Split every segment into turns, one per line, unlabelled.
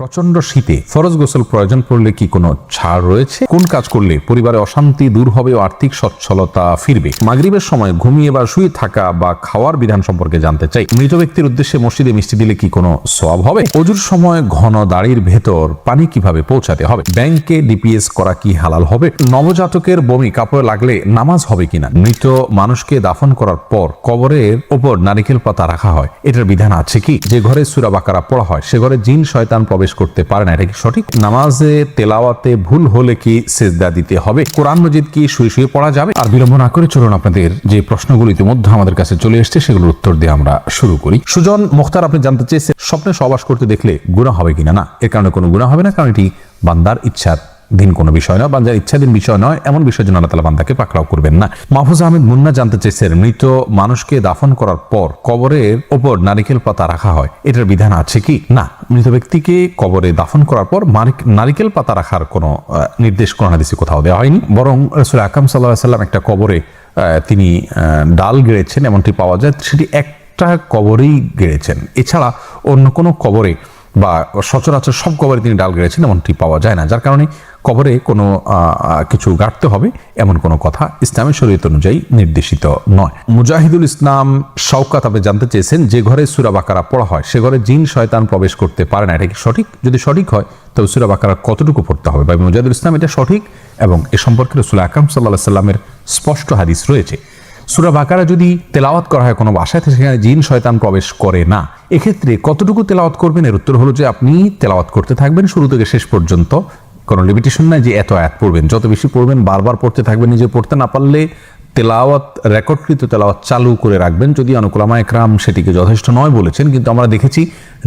প্রচণ্ড শীতে ফরজ গোসল প্রয়োজন পড়লে কি কোনো ছাড় রয়েছে? কোন কাজ করলে পরিবারে অশান্তি দূর হবে ও আর্থিক সচ্ছলতা ফিরবে? মাগরিবের সময় ঘুমিয়ে বা শুয়ে থাকা বা খাওয়ার বিধান সম্পর্কে জানতে চাই। মৃত ব্যক্তির উদ্দেশ্যে মসজিদে মিষ্টি দিলে কি কোনো সওয়াব হবে? অজুর সময় ঘন দাড়ির ভেতর পানি কীভাবে পৌঁছাতে হবে? ব্যাংকে ডিপিএস করা কি হালাল হবে? নবজাতকের বমি কাপড়ে লাগলে নামাজ হবে কিনা? মৃত মানুষকে দাফন করার পর কবরের ওপর নারিকেল পাতা রাখা হয়। এটার বিধান আছে কি? যে ঘরে সুরা বাকারা পড়া হয়, সে ঘরে জিন, শয়তান প্রবেশ করতে পারে না, এটা কি সঠিক? নামাজে, তেলাওয়াতে ভুল হলে কি সেজদা দিতে হবে? কোরআন মজিদ কি শুয়ে শুয়ে পড়া যাবে? আর বিলম্ব না করে চলুন আপনাদের যে প্রশ্নগুলো ইতিমধ্যে আমাদের কাছে চলে এসছে, সেগুলোর উত্তর দিয়ে আমরা শুরু করি। সুজন মুখতার, আপনি জানতে চেয়েছেন, স্বপ্নে সবাস করতে দেখলে গুণা হবে কিনা? না, এর কারণে কোনো গুণা হবে না, কারণ এটি বান্দার ইচ্ছার দিন কোনো বিষয় নয়, বান্দার ইচ্ছাধীন বিষয় নয়, এমন বিষয় জন্য আল্লাহ তালা বান্দাকে পাকড়াও করবেন না। মাহফুজ আহমেদ মুন্না জানতে চেয়েছেন, মৃত মানুষকে দাফন করার পর কবরের ওপর নারিকেল পাতা রাখা হয়, এটার বিধান আছে কি? না, মৃত ব্যক্তিকে কবরে দাফন করার পর নারিকেল পাতা রাখার কোনো নির্দেশ কোরআন হাদিসে কোথাও দেওয়া হয়নি। বরং রসুল আকাম সাল্লাহ সাল্লাম একটা কবরে তিনি ডাল গেড়েছেন, এমনটি পাওয়া যায়, সেটি একটা কবরেই গেড়েছেন। এছাড়া অন্য কোনো কবরে বা সচরাচর সব কবরে তিনি ডাল গেড়েছেন, এমনটি পাওয়া যায় না। যার কারণে কবরে কোনো কিছু গাঁটতে হবে এমন কোনো কথা ইসলামের শরীয়ত অনুযায়ী নির্দেশিত নয়। মুজাহিদুল ইসলাম শওকাত আপনি জানতে চেয়েছেন, যে ঘরে সুরা বাকারা পড়া হয়, সে ঘরে জিন, শয়তান প্রবেশ করতে পারে না। এটা কি সঠিক? যদি সঠিক হয়, তবে সুরা বাকারা কতটুকু পড়তে হবে? বা মুজাহিদুল ইসলাম এটা সঠিক এবং এ সম্পর্কে রসুল আকাম সাল্লাহ সাল্লামের স্পষ্ট হাদিস রয়েছে। সুরা বাকারা যদি তেলাওয়াত করা হয় কোনো বাসায় সেখানে জিন, শয়তান প্রবেশ করে না। এক্ষেত্রে কতটুকু তেলাওয়াত করবেন? এর উত্তর হলো যে আপনি তেলাওয়াত করতে থাকবেন শুরু থেকে শেষ পর্যন্ত। কোনো লিমিটেশন নাই যে এত আয়াত পড়বেন। যত বেশি পড়বেন, বারবার পড়তে থাকবেন, নিজে পড়তে না পারলে তেলাওয়াত রেকর্ডকৃত তেলাওয়াত চালু করে রাখবেন। যদি অনুকুলামা একরাম সেটিকে যথেষ্ট নয় বলেছেন, কিন্তু আমরা দেখেছি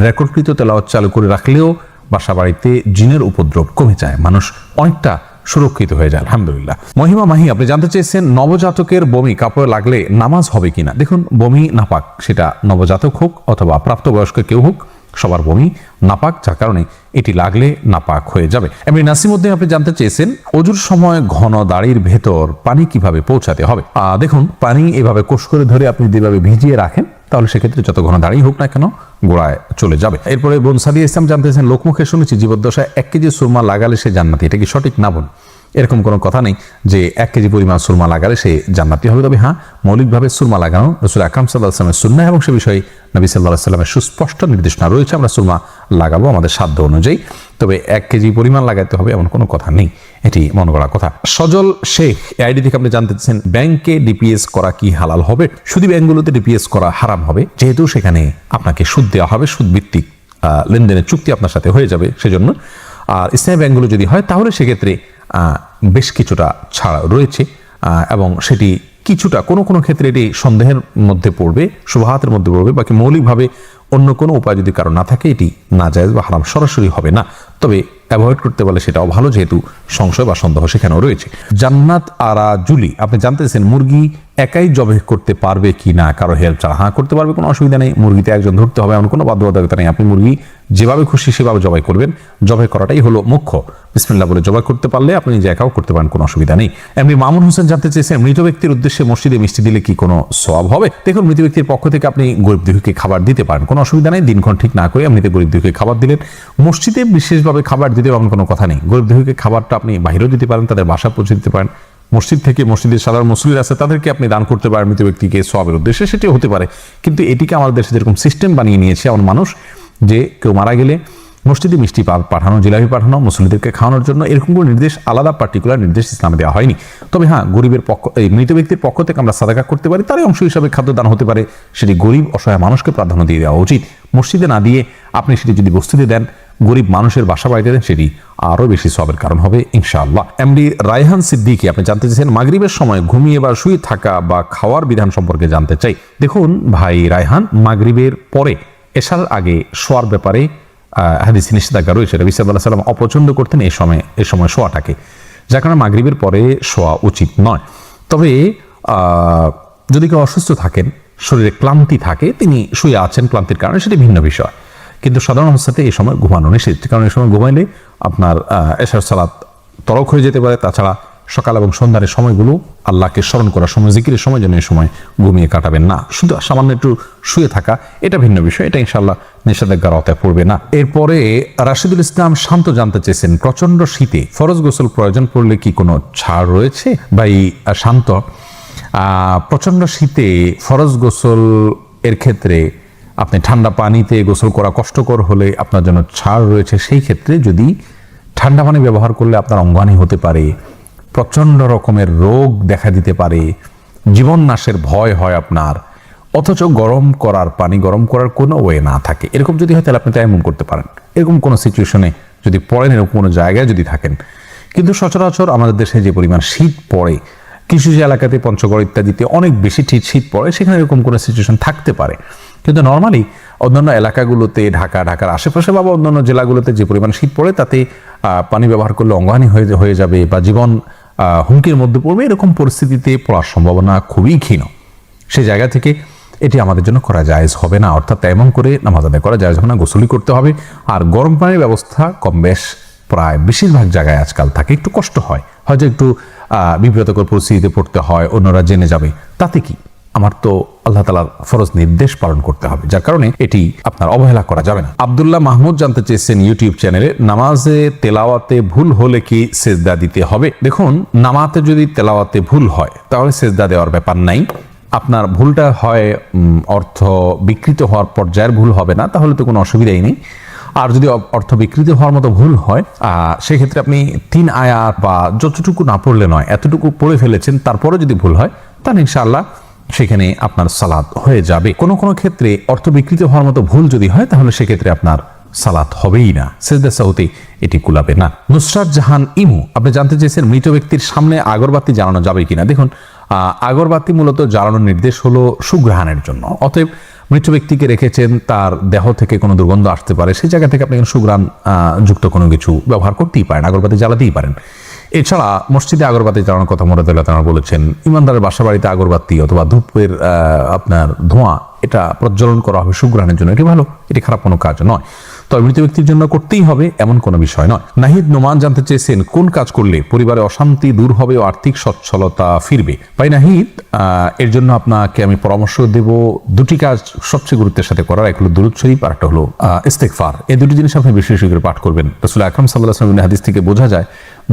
রেকর্ডকৃত তেলাওয়াত চালু করে রাখলেও বাসা বাড়িতে জিনের উপদ্রব কমে যায়। মানুষ অনেকটা সুরক্ষিত হয়ে যায়, আলহামদুলিল্লাহ। মহিমা মাহি, আপনি জানতে চেয়েছেন নবজাতকের বমি কাপড়ে লাগলে নামাজ হবে কিনা? দেখুন, বমি নাপাক, সেটা নবজাতক হোক অথবা প্রাপ্তবয়স্ক কেউ হোক সবার বমি, নাপাক, যার কারণে এটি লাগলে নাপাক হয়ে যাবে। এমনি নাসিমুদ্দিন আপনি জানতে চেয়েছেন, অজুর সময় ঘন দাড়ির ভেতর পানি কীভাবে পৌঁছাতে হবে? দেখুন, পানি এভাবে কোষ করে ধরে আপনি যেভাবে ভিজিয়ে রাখেন, তাহলে সেক্ষেত্রে যত ঘন দাঁড়িয়ে হোক না কেন গোড়ায় চলে যাবে। এরপরে বোন সাদিয়া ইসলাম জানতেছেন লোকমুখে শুনেছি জীবদ্দশায় এক কেজি সুরমা লাগালে সে জান্নাতি, এটা কি সঠিক না বোন এরকম কোনো কথা নেই যে এক কেজি পরিমাণ সুরমা লাগালে সে জান্নাতি হবে। তবে হ্যাঁ মৌলিকভাবে সুরমা লাগানো রসুল আকরাম সাল্লাহ সুন্না এবং সে বিষয়ে নবী সাল্লাহ সাল্লামের সুস্পষ্ট নির্দেশনা রয়েছে। আমরা সুরমা লাগাবো আমাদের সাধ্য অনুযায়ী। তবে এক কেজি পরিমাণ লাগাতে হবে এমন কোনো কথা নেই। এটি মনে করা কথা। সজল শেখ আইডি থেকে আপনি জানতে চাচ্ছেন, ব্যাংকে ডিপিএস করা কি হালাল হবে? শুধু ব্যাংকগুলোতে ডিপিএস করা হারাম হবে। যেহেতু সেখানে আপনাকে সুদ দেওয়া হবে সুদ ভিত্তিক লেনদেনের চুক্তি আপনার সাথে হয়ে যাবে সেজন্য। আর ইসলামী ব্যাংকগুলো যদি হয়, তাহলে সেক্ষেত্রে বেশ কিছুটা ছাড়া রয়েছে এবং সেটি কিছুটা কোনো কোনো ক্ষেত্রে এটি সন্দেহের মধ্যে পড়বে, শুভাহাতের মধ্যে পড়বে, বাকি মৌলিকভাবে অন্য কোনো উপায় যদি কারও না থাকে, এটি না যায় বা হারাম সরাসরি হবে না। তবে অ্যাভয়েড করতে পারলে সেটাও ভালো, যেহেতু সংশয় বা সন্দেহ সেখানেও রয়েছে। জান্নাত আরা জুলি, আপনি জানতেছেন, মুরগি একাই জবে করতে পারবে কি না? কারও হেল্প ছাড়া হ্যাঁ করতে পারবে, কোনো অসুবিধা নেই। মুরগিতে একজন ধরতে হবে, এমন কোনো বাধ্যবাধকতা নেই। আপনি মুরগি যেভাবে খুশি সেভাবে জবাই করবেন। জবাই করাটাই হলো মুখ্য। বিসমিল্লাহ বলে জবাই করতে পারলে আপনি নিজে একাও করতে পারেন, কোনো অসুবিধা নেই। এমনি মামুন হোসেন জানতে চেয়েছেন, মৃত ব্যক্তির উদ্দেশ্যে মসজিদে মিষ্টি দিলে কি কোনো সওয়াব হবে? দেখুন, মৃত ব্যক্তির পক্ষ থেকে আপনি গরিব দুঃখীকে খাবার দিতে পারেন, কোনো অসুবিধা নেই। দিনক্ষণ ঠিক না করে এমনিতে গরিব দুঃখীকে খাবার দিলেন। মসজিদে বিশেষভাবে খাবার দিতে এমন কোনো কথা নেই। গরিব দুঃখীকে খাবারটা আপনি বাইরেও দিতে পারেন, তাদের বাসা পৌঁছে দিতে পারেন। মসজিদ থেকে মসজিদের সাধারণ মুসলিম আছে, তাদেরকে আপনি দান করতে পারেন মৃত ব্যক্তিকে সবের উদ্দেশ্যে, সেটিও হতে পারে। কিন্তু এটিকে আমাদের দেশে যেরকম সিস্টেম বানিয়ে নিয়েছে, এমন মানুষ যে কেউ মারা গেলে মসজিদে মিষ্টি পাঠানো, জিলাপি পাঠানো মুসলিমদেরকে খাওয়ানোর জন্য এরকম কোনো নির্দেশ, আলাদা পার্টিকুলার নির্দেশ ইসলামে দেওয়া হয়নি। তবে হ্যাঁ গরিবের পক্ষ এই মৃত ব্যক্তির পক্ষ থেকে আমরা সাদাকা করতে পারি, তারই অংশ হিসাবে খাদ্যদান হতে পারে। সেটি গরিব, অসহায় মানুষকে প্রাধান্য দিয়ে দেওয়া উচিত। মসজিদে না দিয়ে আপনি সেটি যদি বস্তিতে দেন গরিব মানুষের বাসা বাড়িতে দেন সেটি আরও বেশি সবের কারণ হবে, ইনশাআল্লাহ। এমডি রায়হান সিদ্দিকি, আপনি জানতে চাইছেন, মাগরিবের সময় ঘুমিয়ে বা শুয়ে থাকা বা খাওয়ার বিধান সম্পর্কে জানতে চাই। দেখুন ভাই রায়হান, মাগরিবের পরে এশার আগে শোয়ার ব্যাপারে হাদিস নিষেধাজ্ঞা রয়েছে। রবি সাল্লাহ সাল্লাম অপছন্দ করতেন এই সময় এই সময় শোয়াটাকে। যার কারণে মাগরিবের পরে শোয়া উচিত নয়। তবে যদি কেউ অসুস্থ থাকেন, শরীরে ক্লান্তি থাকে, তিনি শুয়ে আছেন, ক্লান্তির কারণে সেটি ভিন্ন বিষয়। কিন্তু সাধারণ অবস্থাতে এই সময় ঘুমানো নিষেধ কারণ এই সময় ঘুমাইলে আপনার এশার সালাত তরক হয়ে যেতে পারে। তাছাড়া সকাল এবং সন্ধ্যার সময়গুলো আল্লাহকে স্মরণ করার সময় জিকিরের সময় যেন এই সময় ঘুমিয়ে কাটাবেন না। শুধু সামান্য একটু শুয়ে থাকা এটা ভিন্ন বিষয়। এটা ইনশাল্লাহ নিষেধাজ্ঞার আওতায় পড়বে না। এরপরে রাশিদুল ইসলাম শান্ত জানতে চেয়েছেন প্রচণ্ড শীতে ফরজ গোসল প্রয়োজন পড়লে কি কোনো ছাড় রয়েছে? বা এই শান্ত আহ, প্রচণ্ড শীতে ফরজ গোসল এর ক্ষেত্রে আপনি ঠান্ডা পানিতে গোসল করা কষ্টকর হলে আপনার জন্য ছাড় রয়েছে, সেই ক্ষেত্রে যদি ঠান্ডা পানি ব্যবহার করলে আপনার অঙ্গানি হতে পারে প্রচণ্ড রকমের রোগ দেখা দিতে পারে জীবন নাশের ভয় হয় আপনার, অথচ গরম করার পানি গরম করার কোনো ওয়ে না থাকে। এরকম যদি হয় তাহলে আপনি এমন করতে পারেন। এরকম কোনো সিচুয়েশনে যদি পড়েন, এরকম কোনো জায়গায় যদি থাকেন। কিন্তু সচরাচর আমাদের দেশে যে পরিমাণ শীত পড়ে কিছু যে এলাকাতে পঞ্চগড় ইত্যাদিতে অনেক বেশি ঠিক শীত পড়ে, সেখানে এরকম কোনো সিচুয়েশন থাকতে পারে। কিন্তু নর্মালি অন্যান্য এলাকাগুলোতে, ঢাকা, ঢাকার আশেপাশে বা অন্যান্য জেলাগুলোতে যে পরিমাণ শীত পড়ে, তাতে পানি ব্যবহার করলে অঙ্গহানি হয়ে হয়ে যাবে বা জীবন হুমকির মধ্যে পড়বে, এরকম পরিস্থিতিতে পড়ার সম্ভাবনা খুবই ক্ষীণ। সে জায়গা থেকে এটি আমাদের জন্য করা জায়েজ হবে না। অর্থাৎ এমন করে নামাজ আদায় করা জায়েজ হবে না গোসলি করতে হবে। আর গরম পানির ব্যবস্থা কম বেশ প্রায় বেশিরভাগ জায়গায় আজকাল থাকে, একটু কষ্ট হয়। হয়তো একটু বিব্রতকর পরিস্থিতিতে পড়তে হয়, অন্যরা জেনে যাবে। তাতে কি? আমার তো আল্লাহ তালার ফরজ নির্দেশ পালন করতে হবে, যার কারণে এটি আপনার অবহেলা করা যাবে না। আবদুল্লাহ মাহমুদ জানতে চেয়েছেন ইউটিউব চ্যানেলে, নামাজে তেলাওয়াতে ভুল হলে কি সেজদা দিতে হবে? দেখুন নামাতে যদি তেলাওয়াতে ভুল হয়, তাহলে সেজদা দেওয়ার ব্যাপার নাই। আপনার ভুলটা হয় অর্থ বিকৃত হওয়ার পর্যায়ের ভুল হবে না, তাহলে তো কোনো অসুবিধাই নেই। আর যদি অর্থ বিকৃত হওয়ার মতো ভুল হয় সেক্ষেত্রে আপনি তিন আয়াত বা যতটুকু না পড়লে নয়, এতটুকু পড়ে ফেলেছেন তারপরে যদি ভুল হয়, তাহলে ইনশাআল্লাহ সেখানে আপনার সালাদ হয়ে যাবে। কোনো কোনো ক্ষেত্রে অর্থ বিকৃত হওয়ার মতো ভুল যদি হয়, তাহলে সেক্ষেত্রে আপনার সালাত হবেই না। সেজদা সাউতে এটি কুলাবে না। নুসরাত জাহান ইমু, আপনি জানতে চেয়েছেন মৃত ব্যক্তির সামনে আগরবাতি জ্বালানো যাবে কিনা? দেখুন আগরবাতি মূলত জ্বালানোর নির্দেশ হলো সুগ্রহণের জন্য। অতএব মৃত ব্যক্তিকে রেখেছেন, তার দেহ থেকে কোনো দুর্গন্ধ আসতে পারে, সেই জায়গা থেকে আপনি সুগ্রাম যুক্ত কোনো কিছু ব্যবহার করতেই পারেন, আগরবাতি জ্বালাতেই পারেন। এছাড়া মসজিদে আগরবাতি জ্বালানোর কথা মোরাদুল্লাহ তারা বলেছেন, ইমানদারের বাসা বাড়িতে আগরবাতি অথবা ধূপের আপনার ধোঁয়া, এটা প্রজ্বলন করা হবে সুগ্রহণের জন্য, এটি ভালো, এটি খারাপ কোনো কাজ নয়। তবে মৃত ব্যক্তির জন্য করতেই হবে এমন কোনো বিষয় নয়। নাহিদ নোমান জানতে চেয়েছেন, কোন কাজ করলে পরিবারে অশান্তি দূর হবে ও আর্থিক সচ্ছলতা ফিরবে? ভাই নাহিদ এর জন্য আপনাকে আমি পরামর্শ দেব। দুটি কাজ সবচেয়ে গুরুত্বের সাথে করার, এক হলো দুরুদ শরীফ আর একটা হলো ইস্তেকফার এই দুটি জিনিস আপনি বেশি বেশি করে পাঠ করবেন। রসুল আকরম সাল্লাহ হাদিস থেকে বোঝা যায়,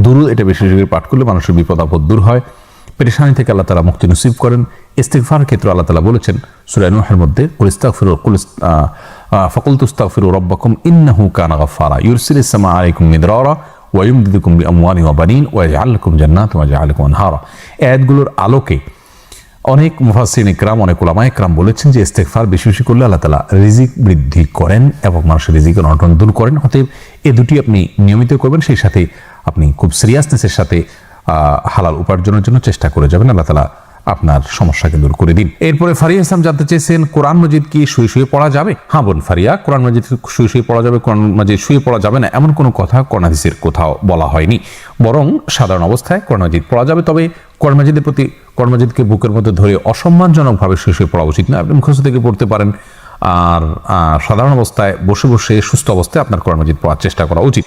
দুরুদ এটা বেশি বেশি করে পাঠ করলে মানুষের বিপদ আপদ দূর হয়। পেরেশানি থেকে আল্লাহ তালা মুক্তি নসিব করেন। ইস্তেকফার ক্ষেত্রে আল্লাহ তালা বলেছেন সুরায় নুহের মধ্যে কুলিস্তাগফির ফকুল বিআমওয়ালিন ওয়া আলোকে অনেক মুফাসসিরিন ইকরাম, অনেক ওলামা ইকরাম বলেছেন যে ইস্তেগফার বেশি বেশি করলে আল্লাহ তালা রিজিক বৃদ্ধি করেন এবং মানুষের রিজিকের অনটন দূর করেন। অতএব এ দুটি আপনি নিয়মিত করবেন, সেই সাথে আপনি খুব সিরিয়াসনেসের সাথে হালাল উপার্জনের জন্য চেষ্টা করে যাবেন। আল্লাহ তালা আপনার সমস্যাকে দূর করে দিন। এরপরে ফারিয়া ইসলাম জানতে চেয়েছেন, কোরআন মজিদ কি শুয়ে শুয়ে পড়া যাবে? হ্যাঁ বোন ফারিয়া, কোরআন মজিদ শুয়ে শুয়ে পড়া যাবে, কোরআন মজিদ শুয়ে পড়া যাবে না, এমন কোনো কথা কোরআন হাদিসের কোথাও বলা হয়নি। বরং সাধারণ অবস্থায় কোরআন মজিদ পড়া যাবে, তবে কোরআন মজিদের প্রতি, কোরআন মজিদকে বুকের মধ্যে ধরে অসম্মানজনকভাবে শুয়ে শুয়ে পড়া উচিত না। আপনি মুখস্থ থেকে পড়তে পারেন। আর সাধারণ অবস্থায় বসে বসে সুস্থ অবস্থায় আপনার কোরআন মজিদ পড়ার চেষ্টা করা উচিত।